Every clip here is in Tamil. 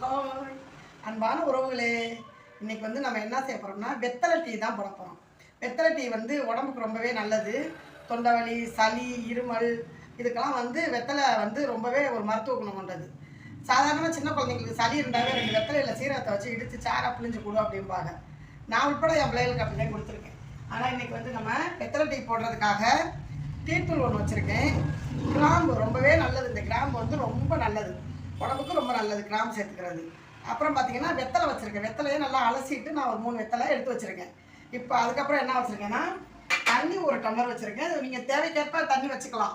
ஹாய். அன்பான உறவுகளே இன்றைக்கி வந்து நம்ம என்ன செய்ய போகிறோம்னா வெத்தலை டீ தான் போட போகிறோம் வெத்தலை டீ வந்து உடம்புக்கு ரொம்பவே நல்லது. தொண்டை வலி சளி இருமல் இதுக்கெல்லாம் வந்து வெத்தலை வந்து ரொம்பவே ஒரு மருத்துவ குணம் கொண்டது. சாதாரணமாக சின்ன குழந்தைங்களுக்கு சளி இருந்தாவே ரெண்டு வெத்தலையில் சீரகத்தை வச்சு இடித்து சாரை புளிஞ்சு கொடு அப்படிம்பாங்க. நான் உட்பட என் பிள்ளைகளுக்கு அப்படிதான் கொடுத்துருக்கேன். ஆனால் இன்றைக்கி வந்து நம்ம வெத்தலை டீ போடுறதுக்காக டீத்தூள் ஒன்று வச்சுருக்கேன். கிராம்பு ரொம்பவே நல்லது. இந்த கிராம்பு வந்து ரொம்ப நல்லது. உடம்புக்கு ரொம்ப நல்லது கிராம் சேர்த்துக்கிறது. அப்புறம் பார்த்தீங்கன்னா வெத்தலை வச்சுருக்கேன். வெத்தலையை நல்லா அலசிட்டு நான் ஒரு மூணு வெத்தலை எடுத்து வச்சுருக்கேன். இப்போ அதுக்கப்புறம் என்ன வச்சுருக்கேன்னா தண்ணி ஒரு டம்ளர் வச்சுருக்கேன். நீங்கள் தேவைக்கேற்ப தண்ணி வச்சுக்கலாம்.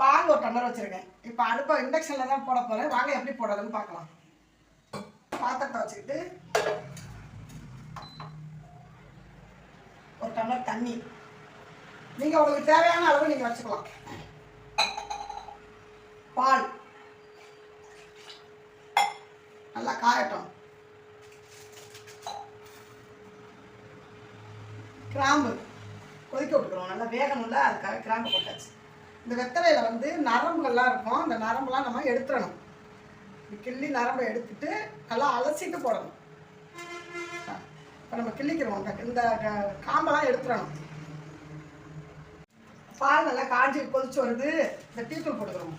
பால் ஒரு டம்ளர் வச்சுருக்கேன். இப்போ அடுப்பை இண்டக்ஷனில் தான் போட போகிறேன் வாங்க எப்படி போடுறதுன்னு பார்க்கலாம் பாத்திரத்தை வச்சுக்கிட்டு ஒரு டம்ளர் தண்ணி. நீங்கள் உங்களுக்கு தேவையான அளவு நீங்கள் வச்சுக்கலாம். பால். நல்லா காயட்டும். கிராம்பு கொதிக்க விட்டுக்கிறோம். நல்லா வேகணும்ல அதுக்காக கிராம்பு போட்டாச்சு. இந்த வெத்தலையில் வந்து நரம்புகள்லாம் இருக்கும். அந்த நரம்புலாம் நம்ம எடுத்துடணும் கிள்ளி நரம்பை எடுத்துட்டு நல்லா அலசிட்டு போடணும். இப்போ நம்ம கிள்ளிக்கிறோம். இந்த- இந்த க- காம்பெல்லாம் எடுத்துடணும் பால் நல்லா காஞ்சி கொதிச்சு வருது. இந்த டீத்தூள் போட்டுக்கிறோம்.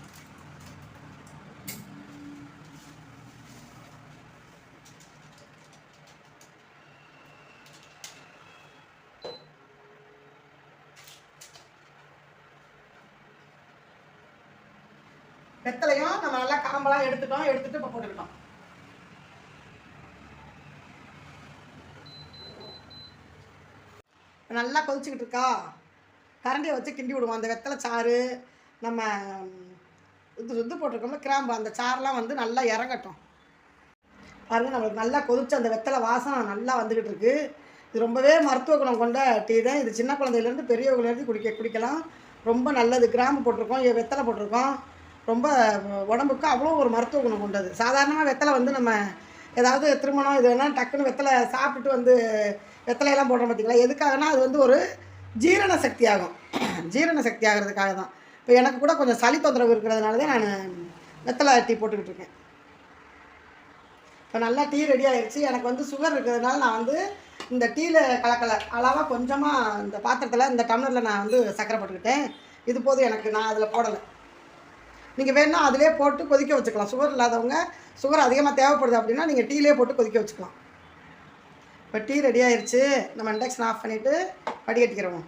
வெத்தலையும் நம்ம நல்லா காம்பெல்லாம் எடுத்துட்டோம் எடுத்துட்டு இப்போ போட்டுக்கிட்டோம். நல்லா கொதிச்சுக்கிட்டு இருக்கா? கரண்டியை வச்சு கிண்டி விடுவோம். அந்த வெத்தலை சாறு நம்ம இது இது போட்டிருக்கோம்ல கிராம்பு. அந்த சாரெலாம் வந்து நல்லா இறங்கட்டும். பாருங்கள் நம்மளுக்கு நல்லா கொதிச்சு அந்த வெத்தலை வாசனை நல்லா வந்துக்கிட்டு இருக்கு. இது ரொம்பவே மருத்துவ குணம் கொண்ட டீ தான். இது சின்ன குழந்தையிலேருந்து பெரியவங்கலேருந்து குடிக்க குடிக்கலாம். ரொம்ப நல்லது. கிராம்பு போட்டிருக்கோம் வெத்தலை போட்டிருக்கோம். ரொம்ப உடம்புக்கு அவ்வளோ ஒரு மருத்துவ குணம் கொண்டது. சாதாரணமாக வெத்தலை வந்து நம்ம ஏதாவது திருமணம் இது வேணால் டக்குன்னு வெத்தலை சாப்பிட்டுட்டு வந்து வெத்தலையெல்லாம் போடுறோம் பார்த்தீங்களா எதுக்காகனா அது வந்து ஒரு ஜீரண சக்தி ஆகும். ஜீரண சக்தி ஆகிறதுக்காக தான். இப்போ எனக்கு கூட கொஞ்சம் சளி தொந்தரவு இருக்கிறதுனால தான் நான் வெத்தலை டீ போட்டுக்கிட்டு இருக்கேன். இப்போ நல்லா டீ ரெடி ஆகிடுச்சு எனக்கு வந்து சுகர் இருக்கிறதுனால நான் வந்து இந்த டீயில் கலக்கலை. அளவாக கொஞ்சமாக இந்த பாத்திரத்தில் இந்த டம்ளரில் நான் வந்து சக்கரை போட்டுக்கிட்டேன். இது போதும் எனக்கு. நான் அதில் போடலை. நீங்கள் வேணால் அதிலே போட்டு கொதிக்க வச்சுக்கலாம். சுகர் இல்லாதவங்க சுகர் அதிகமாக தேவைப்படுது அப்படின்னா நீங்கள் டீலே போட்டு கொதிக்க வச்சுக்கலாம். இப்போ டீ ரெடி ஆயிடுச்சு நம்ம இண்டக்ஷன் ஆஃப் பண்ணிவிட்டு வடிகட்டிக்கிறோம்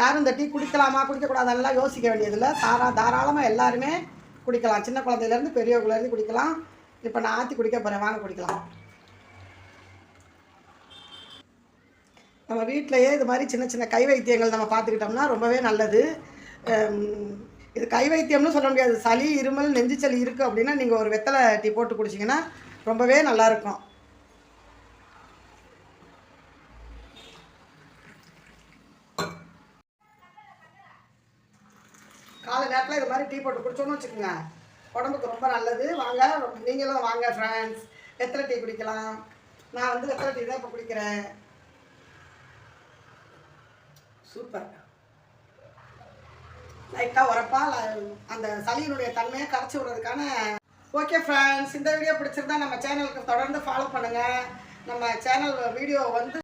யாரும் இந்த டீ குடிக்கலாமா குடிக்கக்கூடாதெல்லாம் யோசிக்க வேண்டியதில்லை. தாரா தாராளமாக எல்லாருமே குடிக்கலாம். சின்ன குழந்தையிலேருந்து பெரியவங்கலேருந்து குடிக்கலாம். இப்போ நான் ஆற்றி குடிக்க போகிறேன் வாங்க குடிக்கலாம். நம்ம வீட்டிலையே இது மாதிரி சின்ன சின்ன கை வைத்தியங்கள் நம்ம பார்த்துக்கிட்டோம்னா ரொம்பவே நல்லது. இது கை வைத்தியம்னு சொல்ல முடியாது. சளி இருமல் நெஞ்சு சளி இருக்குது அப்படின்னா நீங்கள் ஒரு வெத்தலை டீ போட்டு குடிச்சிங்கன்னா ரொம்பவே நல்லாயிருக்கும் காலை நேரத்தில் இது மாதிரி டீ போட்டு குடிச்சோன்னு வச்சுக்கோங்க. உடம்புக்கு ரொம்ப நல்லது. வாங்க நீங்களும் வாங்க ஃப்ரெண்ட்ஸ் வெத்தலை டீ குடிக்கலாம். நான் வந்து வெத்தலை டீ தான் இப்போ குடிக்கிறேன். சூப்பர் லைட்டாக உரப்பால் அந்த சளியினுடைய தன்மையை கரைச்சி விடுறதுக்கான ஓகே ஃப்ரெண்ட்ஸ் இந்த வீடியோ பிடிச்சிருந்தா நம்ம சேனலுக்கு தொடர்ந்து ஃபாலோ பண்ணுங்கள் நம்ம சேனல் வீடியோ வந்து